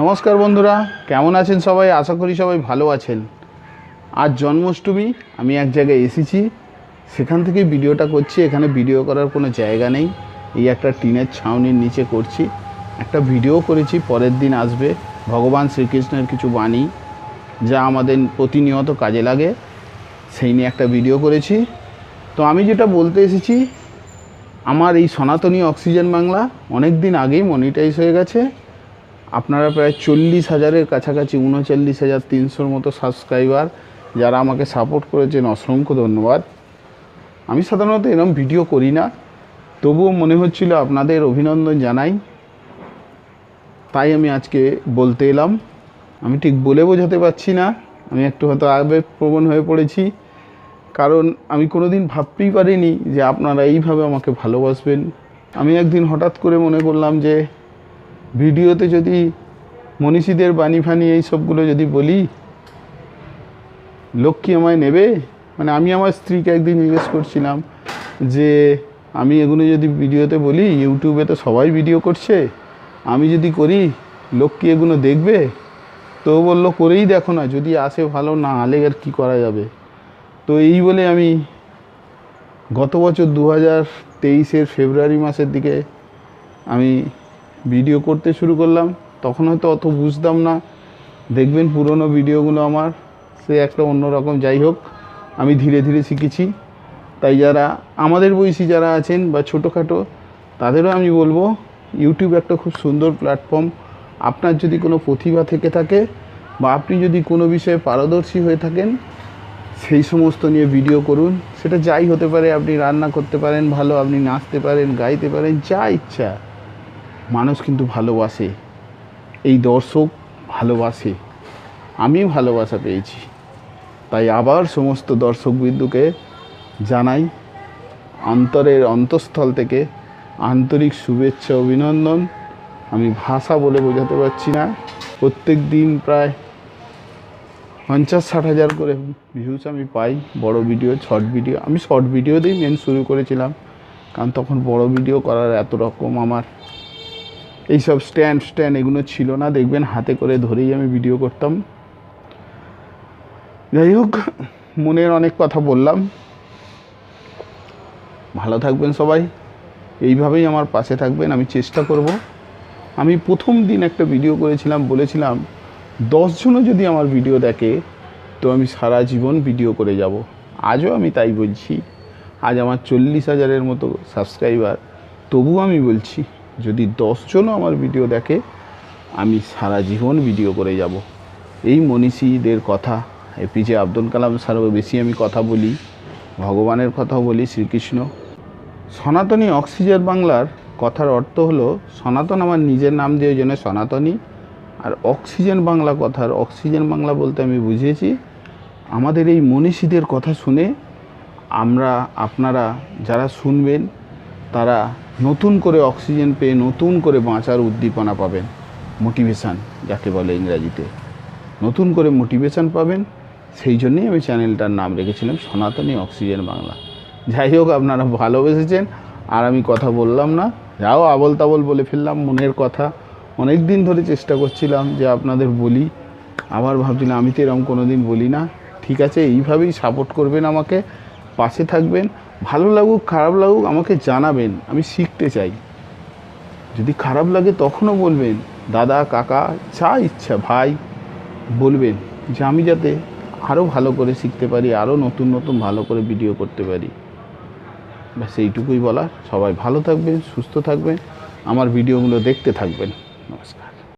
নমস্কার বন্ধুরা, কেমন আছেন সবাই? আশা করি সবাই ভালো আছেন। আজ জন্মাষ্টমী, আমি এক জায়গায় এসেছি। সেখান থেকে ভিডিওটা করছি। এখানে ভিডিও করার কোনো জায়গা নেই। এই একটা টিনের ছাউনির নিচে করছি। একটা ভিডিও করেছি, পরের দিন আসবে। ভগবান শ্রীকৃষ্ণের কিছু বাণী, যা আমাদের প্রতিনিয়ত কাজে লাগে, সেই নিয়ে একটা ভিডিও করেছি। তো আমি যেটা বলতে এসেছি, আমার এই সনাতনী অক্সিজেন বাংলা অনেক দিন আগেই মনিটাইজ হয়ে গেছে। আপনারা প্রায় চল্লিশ হাজারের কাছাকাছি, উনচল্লিশ হাজার তিনশোর মতো সাবস্ক্রাইবার যারা আমাকে সাপোর্ট করেছেন, অসংখ্য ধন্যবাদ। আমি সাধারণত এরকম ভিডিও করি না, তবুও মনে হচ্ছিল আপনাদের অভিনন্দন জানাই। তাই আমি আজকে বলতে এলাম। আমি ঠিক বলে বোঝাতে পারছি না, আমি একটু হয়তো আবেগপ্রবণ হয়ে পড়েছি। কারণ আমি কোনো দিন ভাবতেই পারিনি যে আপনারা এইভাবে আমাকে ভালোবাসবেন। আমি একদিন হঠাৎ করে মনে করলাম যে ভিডিওতে যদি মনীষীদের বাণী ফানি এই সবগুলো যদি বলি লোক কি আমায় নেবে? মানে আমি আমার স্ত্রীকে একদিন জিজ্ঞেস করছিলাম যে, আমি এগুলো যদি ভিডিওতে বলি, ইউটিউবে তো সবাই ভিডিও করছে, আমি যদি করি লোক কি এগুলো দেখবে? তো বলল, করেই দেখো না, যদি আসে ভালো, না আলে আর কী করা যাবে? তো এই বলে আমি গত বছর দু হাজার তেইশের ফেব্রুয়ারি মাসের দিকে আমি ভিডিও করতে শুরু করলাম, তখন হয়তো অত বুঝতাম না। দেখবেন পুরনো ভিডিওগুলো আমার, সে একটা অন্যরকম। যাই হোক, আমি ধীরে ধীরে শিখেছি। তাই যারা, আমাদের বয়সী যারা আছেন বা ছোটোখাটো, তাদেরও আমি বলব ইউটিউব একটা খুব সুন্দর প্ল্যাটফর্ম আপনার যদি কোনো প্রতিভা থেকে থাকে বা আপনি যদি কোনো বিষয়ে পারদর্শী হয়ে থাকেন, সেই সমস্ত নিয়ে ভিডিও করুন। সেটা যাই হতে পারে, আপনি রান্না করতে পারেন ভালো, আপনি নাচতে পারেন, গাইতে পারেন, যা ইচ্ছা। মানুষ কিন্তু ভালোবাসে। এই দর্শক ভালোবাসে। আমি ভালোবাসা পেয়েছি। তাই আবার সমস্ত দর্শক বিন্দুকে জানাই অন্তরের অন্তঃস্থল থেকে আন্তরিক শুভেচ্ছা, অভিনন্দন। আমি ভাষা বলে বোঝাতে পারছি না। প্রত্যেক দিন প্রায় পঞ্চাশ ষাট হাজার করে ভিউজ আমি পাই। বড় ভিডিও শর্ট ভিডিও আমি শর্ট ভিডিও দিয়েই মেন শুরু করেছিলাম। কারণ তখন বড় ভিডিও করার এত রকম আমার এইসব স্ট্যান্ড স্ট্যান্ড এগুলো ছিল না। দেখবেন হাতে করে ধরেই আমি ভিডিও করতাম। যাই হোক, মনের অনেক কথা বললাম। ভালো থাকবেন সবাই। এইভাবেই আমার পাশে থাকবেন। আমি চেষ্টা করব। আমি প্রথম দিন একটা ভিডিও করেছিলাম, বলেছিলাম দশজনও যদি আমার ভিডিও দেখে, তো আমি সারা জীবন ভিডিও করে যাব। আজও আমি তাই বলছি। আজ আমার চল্লিশ হাজারের মতো সাবস্ক্রাইবার তবু আমি বলছি যদি দশজনও আমার ভিডিও দেখে, আমি সারা জীবন ভিডিও করে যাব। এই মনীষীদের কথা এপিজে আব্দুল কালাম স্যারও বেশি আমি কথা বলি, ভগবানের কথাও বলি শ্রীকৃষ্ণ। সনাতনী অক্সিজেন বাংলার কথার অর্থ হলো, সনাতন আমার নিজের নাম দিয়ে ওই জন্য সনাতনী, আর অক্সিজেন বাংলা কথার, অক্সিজেন বাংলা বলতে আমি বুঝিয়েছি, আমাদের এই মনীষীদের কথা শুনে আমরা, আপনারা যারা শুনবেন তারা নতুন করে অক্সিজেন পেয়ে নতুন করে বাঁচার উদ্দীপনা পাবেন। মোটিভেশান, যাকে বলে ইংরাজিতে। নতুন করে মোটিভেশান পাবেন। সেই জন্যই আমি চ্যানেলটার নাম রেখেছিলাম সনাতনী অক্সিজেন বাংলা। যাই হোক, আপনারা ভালোবেসেছেন। আর আমি কথা বললাম না। যাও আবল তাবল বলে ফেললাম মনের কথা। অনেক দিন ধরে চেষ্টা করছিলাম যে আপনাদের বলি। আবার ভাবছিলাম, আমি তো এরকম কোনো দিন বলি না। ঠিক আছে, এইভাবেই সাপোর্ট করবেন আমাকে। পাশে থাকবেন। ভালো লাগুক, খারাপ লাগুক, আমাকে জানাবেন, আমি শিখতে চাই। যদি খারাপ লাগে তখনও বলবেন, দাদা, কাকা, যা ইচ্ছা, ভাই, বলবেন যে আমি যাতে আরও ভালো করে শিখতে পারি আরও নতুন নতুন ভালো করে ভিডিও করতে পারি। ব্যাস, এইটুকুই বলার। সবাই ভালো থাকবেন, সুস্থ থাকবেন। আমার ভিডিওগুলো দেখতে থাকবেন। নমস্কার।